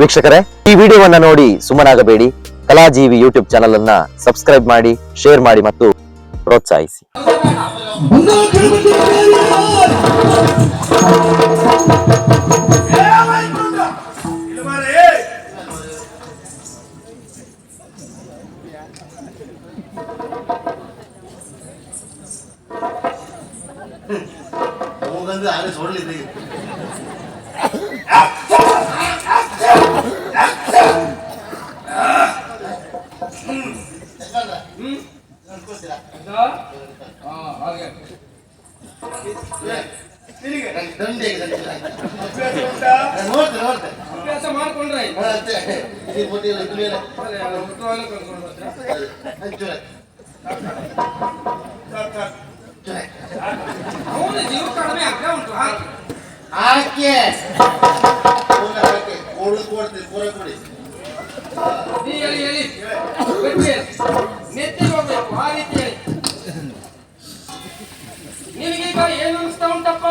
ವೀಕ್ಷಕರೇ, ಈ ವಿಡಿಯೋವನ್ನ ನೋಡಿ ಸುಮ್ಮನಾಗಬೇಡಿ. ಕಲಾಜೀವಿ ಯೂಟ್ಯೂಬ್ ಚಾನಲ್ ಅನ್ನ ಸಬ್ಸ್ಕ್ರೈಬ್ ಮಾಡಿ ಶೇರ್ ಮಾಡಿ ಮತ್ತು ಪ್ರೋತ್ಸಾಹಿಸಿ. ಹೋಗಂದ್ರೆ ಆಗ ದಂಡೆಗೆ ನೋಡ್ತೆ ನೋಡ್ತೆ ಅಭ್ಯಾಸ ಮಾಡ್ಕೊಂಡ್ರೆ ಆಯ್ತು. ಮತ್ತೆ ಇದು ಮುಟ್ಟಿಲ್ಲ ಇದು ಮೇಲೆ ಅದೇ, ಅವ್ರ ಹುಟ್ಟುವಾಗಲೇ ಕರ್ಕೊಂಡು ಬರ್ತಾರೆ. ಹಂಚುರೆ ಅವನ ಜೀವ ಕಡಿಮೆ ಆಗ್ತಾ ಉಂಟು ಹಾಕಿ ಹಾಕಿ. ನೀ ಹೇಳಿ ಹೇಳಿ. ಹೋಗ್ಬೇಕು ಆ ರೀತಿ ಹೇಳಿ. ನಿನಗೀಗ ಏನು ಅನಿಸ್ತಾ ಉಂಟಪ್ಪ?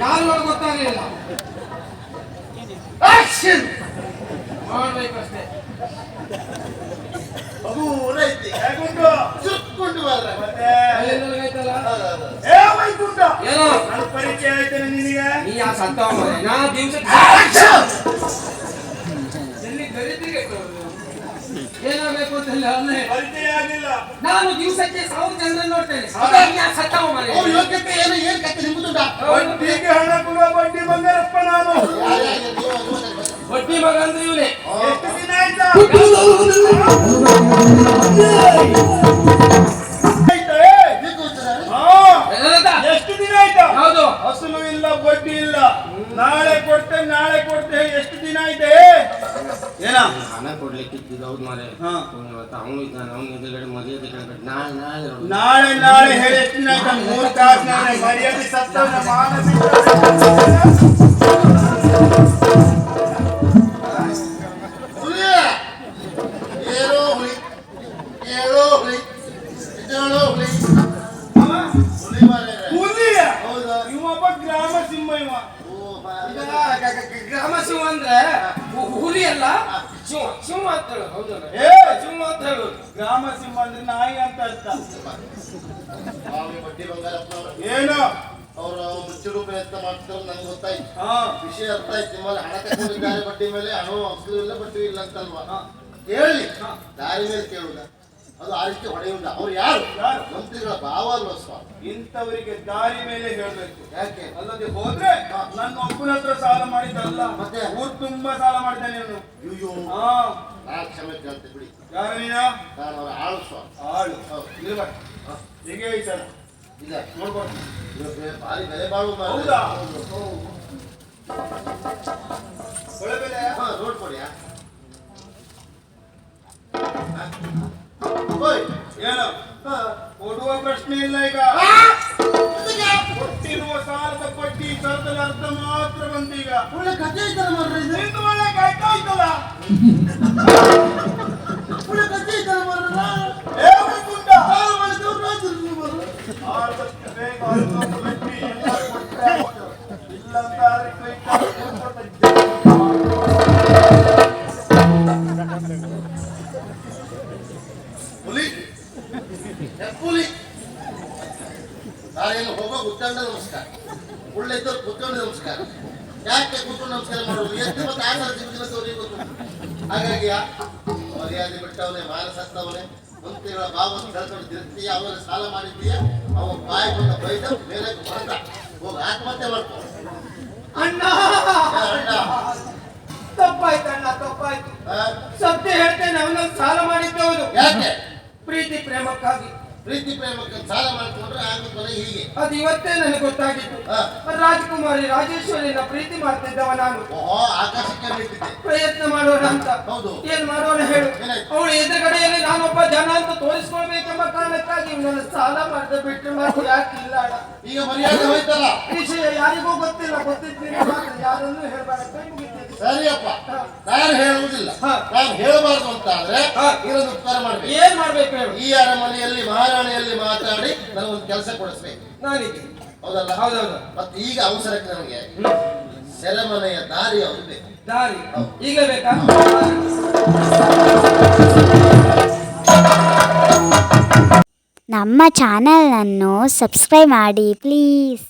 ಯಾರು ಗೊತ್ತಾಗಲಿಲ್ಲ Action! ಮಾಡ್ಬೇಕಷ್ಟೇ ಪರಿಚಯ ಆಯ್ತಾನೆ ನಿನಗೆ? ನೀ ಯಾ ಮಾರ್ರೆ. ನಾ Action! ಎಲ್ಲಿ ಗರಿತಿಗೆ ಏನಾಗಬೇಕು ಅಂತ ಹೇಳಿ ಪರಿಚಯ ಆಗಿಲ್ಲ ನಾನು ದಿವಸಕ್ಕೆ ಸಾವಿರ ಎಷ್ಟು ದಿನ ಆಯ್ತಾ? ಹೌದು. ಅಸಲು ಇಲ್ಲ ಬಡ್ಡಿ ಇಲ್ಲ. ನಾಳೆ ಕೊಡ್ತೆ ನಾಳೆ ಕೊಡ್ತೆ ಎಷ್ಟು ದಿನ ಆಯ್ತೆ? ಏನ? ಹಣ ಕೊಡ್ಲಿಕ್ಕೆ ಇದ್ದಿದ್ದು ಹೌದು ಮಾರೆ ಹಾ. ಅವನು ಇದ್ದಾನೆ ಅವನ ಎದುರುಗಡೆ ಮರ್ಯಾದೆ ಕೇಳ್ಬೇಕು ನಾಳೆ ನಾಳೆ ನಾಳೆ ನಾಳೆ ಹೇಳಿ ಎಷ್ಟು ದಿನ ಆಯ್ತಾ? ಮೂರು ತಾಸು ನಾಳೆ ಮರ್ಯಾದೆ ಸತ್ತ ಇದೇಳೋ ಹುಲಿ. ಹುಲಿಯ? ಹೌದಾ? ಇವೊಬ್ಬ ಗ್ರಾಮ ಸಿಂಹ ಇವ. ಗ್ರಾಮ ಸಿಂಹ ಅಂದ್ರೆ ಹುಲಿ ಅಲ್ಲ? ಸಿಂಹ ಸಿಂಹ ಅಂತ ಹೇಳು ಹೌದಲ್ಲ ಏ! ಸಿಂಹ ಅಂತ ಹೇಳು ಗ್ರಾಮ ಸಿಂಹ ಅಂದ್ರೆ ನಾಯಿ ಅಂತ ಅರ್ಥ. ಏನು? ಅವರು ಮುಚ್ಚುಡು ಪ್ರಯತ್ನ ಮಾಡ್ತಾರೆ ನಂಗೆ ಗೊತ್ತಾಯ್ತು. ಹಾ. ವಿಷಯ ಅರ್ಥ ಆಯ್ತು. ನಿಮ್ಮಲ್ಲಿ ಹಣ ತಗೊಂಡಿದ್ದಾರೆ ಬಡ್ಡಿ ಮೇಲೆ ಹಣ ಇಲ್ಲ ಬಡ್ಡಿ ಇಲ್ಲ ಅಂತಲ್ವಾ? ಹೇಳಿ ಕೇಳಿ. ದಾರಿ ಮೇಲೆ ಕೇಳುದ. ಅದು ಆ ರೀತಿ ಹೊಡೆಯುವುದ ಅವ್ರು ಯಾರು? ಯಾರು? ಮಂತ್ರಿಗಳ ಭಾವ ಅಲ್ವಾ ಸ್ವಾಮಿ ಇಂಥವರಿಗೆ ದಾರಿ ಮೇಲೆ ಹೇಳ್ಬೇಕು. ಯಾಕೆ? ಅಲ್ಲದೆ ಹೋದ್ರೆ ನನ್ನ ಒಬ್ಬನ ಹತ್ರ ಸಾಲ ಮಾಡಿದ್ದಲ್ಲ. ಮತ್ತೆ? ಊರ್ ತುಂಬಾ ಸಾಲ ಮಾಡಿದ್ದಾನೆ ನಾನು. ಅಯ್ಯೋ. ಹಾ. ನಾ ಕ್ಷಮೆ ಕೇಳ್ತೆ ಬಿಡಿ. ಯಾರು ನೀನ? ನಾನು ಅವರ ಆಳು ಸ್ವಾಮಿ. ಆಳು. ಹೌದು. ನಿಲ್ಬೇಡ ಹೇಗೆ ಇಲ್ಲ. ನೋಡ್ಬೋದು. ಇವತ್ತು ಭಾರಿ ಬೆಲೆ ಬಾಳುವ. ಹೌದಾ? ಒಳ್ಳೆ ಹಾ ನೋಡ್ಕೊಡಿಯಾ ಏನು. ಕೊಡುವ ಪ್ರಶ್ನೆ ಇಲ್ಲ ಈಗ. ಕೊಟ್ಟಿರುವ ಸಾಲದ ಪಟ್ಟಿ ಸರದಲ್ಲಿ ಅರ್ಧ ಮಾತ್ರ ಬಂದೀಗ ಒಳ್ಳೆ ಕಥೆ ಐತಲ್ಲ ಮಾರ್ರೆ ಇದು? ಒಳ್ಳೆ ಕಾಯ್ತಾಯ್ತಲ್ಲ ಒಳ್ಳೆ ಕಥೆ ಐತಲ್ಲ ಮಾರ್ರೆ ರಾಜರು. ಆದಷ್ಟು ಬೇಗ ಪಟ್ಟಿ ಎಲ್ಲ ಕೈ ಕಾಲು ಹುಲಿ. ಹೆಪ್ಪುಲಿ ನಾನೇನು ಹೋಗೋ ಉತ್ತಂಡ ನಮಸ್ಕಾರ. ಒಳ್ಳೆ ಇದ್ದವ್ರು ಕುತ್ಕೊಂಡು ನಮಸ್ಕಾರ. ಯಾಕೆ ಕುತ್ಕೊಂಡು ನಮಸ್ಕಾರ ಮಾಡೋದು ಎಷ್ಟು ಮತ್ತೆ ಆಚಾರ ತಿಂಗಳಿಗೆ ಗೊತ್ತು. ಹಾಗಾಗಿ ಮರ್ಯಾದೆ ಬಿಟ್ಟವನೇ ಮಾನಸತ್ತವನೇ ಮಂತ್ರಿಗಳ ಭಾವ ಕಳ್ಕೊಂಡು ತಿರುಗ್ತೀಯ? ಅವನ ಸಾಲ ಮಾಡಿದ್ದೀಯ? ಅವ ಬಾಯಿ ಬಂದ ಬೈದ ಮೇಲೆ ಬಂದ ಹೋಗಿ ಆತ್ಮಹತ್ಯೆ ಮಾಡ್ಕೊ. ಅಣ್ಣ! ಅಣ್ಣ ತಪ್ಪಾಯ್ತು ಅಣ್ಣ ತಪ್ಪಾಯ್ತು. ಆ? ಸತ್ಯ ಹೇಳ್ತೇನೆ ಅವನ ಸಾಲ ಮಾಡಿದ್ದವನು. ಯಾಕೆ? ಪ್ರೀತಿ ಪ್ರೇಮಕ್ಕಾಗಿ. ಪ್ರೀತಿ ಪ್ರೇಮಕ್ಕೆ ಸಾಲ ಮಾಡ್ಕೊಂಡ್ರೆ ಆಗುತ್ತದೆ ಹೀಗೆ. ಅದು ಇವತ್ತೇ ನನಗೆ ಗೊತ್ತಾಗಿತ್ತು. ರಾಜಕುಮಾರಿ ರಾಜೇಶ್ವರಿನ ಪ್ರೀತಿ ಮಾಡ್ತಿದ್ದವ ನಾನು. ಆಕಾಶಕ್ಕೆ ಪ್ರಯತ್ನ ಮಾಡೋಣ ಅಂತ. ಹೌದು. ಏನ್ ಮಾಡೋಣ ಹೇಳು? ಅವಳು ಎದುರುಗಡೆಯಲ್ಲಿ ನಾನೊಬ್ಬ ಜನ ಅಂತ ತೋರಿಸ್ಕೊಳ್ಬೇಕೆಂಬ ಕಾರಣಕ್ಕಾಗಿ ನನ್ನ ಸಾಲ ಮಾಡಿದ ಬಿಟ್ಟು ಮಾತು ಯಾಕಿಲ್ಲ? ಈಗ ಮರ್ಯಾದೆ ಹೋಯ್ತಲ್ಲ? ವಿಷಯ ಯಾರಿಗೂ ಗೊತ್ತಿಲ್ಲ ಗೊತ್ತಿದ್ದೀನಿ ಸರಿಯಪ್ಪ. ನಾನು ಹೇಳುವುದಿಲ್ಲ. ನಾನು ಹೇಳಬಾರ್ದು ಅಂತ ಆದ್ರೆ. ಇದೊಂದು ಉತ್ತರ ಮಾಡ್ಬೇಕು. ಏನ್ ಮಾಡ್ಬೇಕು ಹೇಳು. ಈ ಅರಮನೆಯಲ್ಲಿ ಮಹಾರಾಣಿಯಲ್ಲಿ ಮಾತಾಡಿ ನನಗೊಂದು ಕೆಲಸ ಕೊಡಿಸ್ಬೇಕು. ನಾನಿಗೆ ಹೌದಲ್ಲ? ಹೌದೌದು. ಮತ್ತೆ ಈಗ ಅವಸರಕ್ಕೆ ನನಗೆ ಸೆರೆಮನೆಯ ದಾರಿ ಅವ್ರು ಬೇಕು? ದಾರಿ. ಈಗ ಬೇಕಾ? ನಮ್ಮ ಚಾನಲನ್ನು ಸಬ್ಸ್ಕ್ರೈಬ್ ಮಾಡಿ ಪ್ಲೀಸ್.